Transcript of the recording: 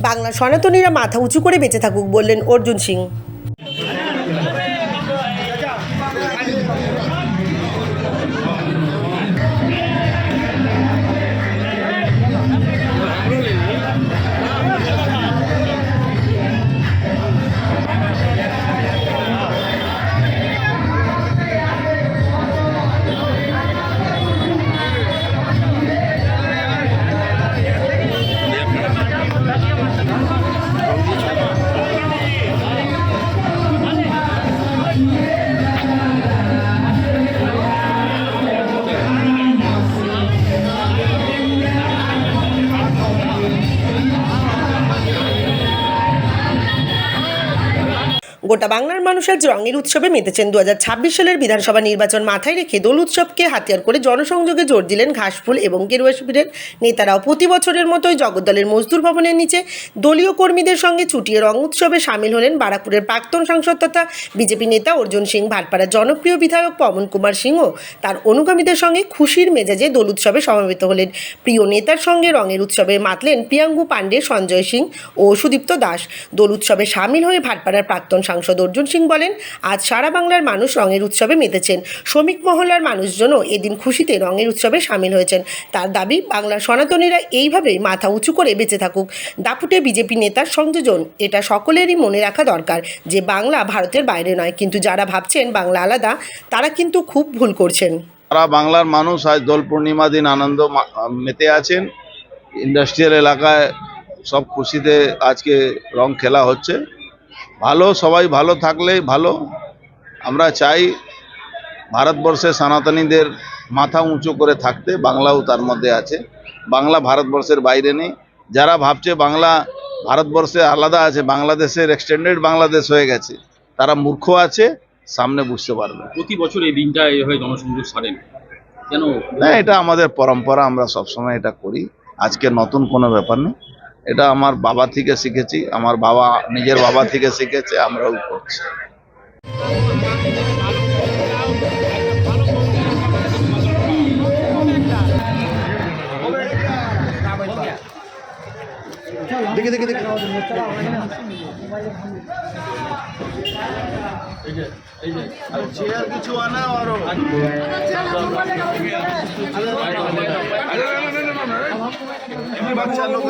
বাংলা সনাতনীরা মাথা উঁচু করে বেঁচে থাকুক বললেন অর্জুন সিং। গোটা বাংলার মানুষ আজ রঙের উৎসবে মেতেছেন দু হাজার ছাব্বিশ সালের বিধানসভা নির্বাচন মাথায় রেখে দোল উৎসবকে হাতিয়ার করে জনসংযোগে জোর দিলেন ঘাসফুল এবং গেরুয়া শিবিরের নেতারাও। প্রতি বছরের মতোই জগদ্দলের মজদুর ভবনের নিচে দলীয় কর্মীদের সঙ্গে ছুটিয়ে রং উৎসবে সামিল হলেন বারাকপুরের প্রাক্তন সাংসদ তথা বিজেপি নেতা অর্জুন সিং, ভাটপাড়ার জনপ্রিয় বিধায়ক পবন কুমার সিংহ তার অনুগামীদের সঙ্গে খুশির মেজাজে দোল উৎসবে সমবেত হলেন। প্রিয় নেতার সঙ্গে রঙের উৎসবে মাতলেন প্রিয়াঙ্গু পাণ্ডে, সঞ্জয় সিং ও সুদীপ্ত দাস। দোল উৎসবে সামিল হয়ে ভাটপাড়ার প্রাক্তন সাংসদ অর্জুন সিং বলেন, আজ সারা বাংলার মানুষ রঙের উৎসবে মেতেছেন। শ্রমিক মহল্লার মানুষজনও এদিন খুশিতে রঙের উৎসবে সামিল হয়েছেন। তার দাবি, বাংলার সনাতনীরা এইভাবেই মাথা উঁচু করে বেঁচে থাকুক। দাপুটে বিজেপি নেতার সংযোজন, এটা সকলেরই মনে রাখা দরকার যে বাংলা ভারতের বাইরে নয়। কিন্তু যারা ভাবছেন বাংলা আলাদা, তারা কিন্তু খুব ভুল করছেন। সারা বাংলার মানুষ আজ দোল পূর্ণিমা দিন আনন্দ মেতে আছেন। ইন্ডাস্ট্রিয়াল এলাকায় সব খুশিতে আজকে রং খেলা হচ্ছে। ভালো সবাই ভালো থাকলেই ভালো। আমরা চাই ভারতবর্ষে সনাতনীদের মাথা উঁচু করে থাকতে বাংলাও তার মধ্যে আছে। বাংলা ভারতবর্ষের বাইরে নেই। যারা ভাবছে বাংলা ভারতবর্ষে আলাদা আছে বাংলাদেশের এক্সটেন্ডেড বাংলাদেশ হয়ে গেছে তারা মূর্খ আছে সামনে বুঝতে পারবে। প্রতি বছর এই দিনটা এভাবে জনসংযোগ সারেন কেন? না এটা আমাদের পরম্পরা আমরা সবসময় এটা করি। আজকে নতুন কোনো ব্যাপার নেই। এটা আমার বাবা থেকে শিখেছি আমার বাবা নিজের বাবা থেকে শিখেছে আমরাও করছি। কিছু আনা বাচ্চা লোক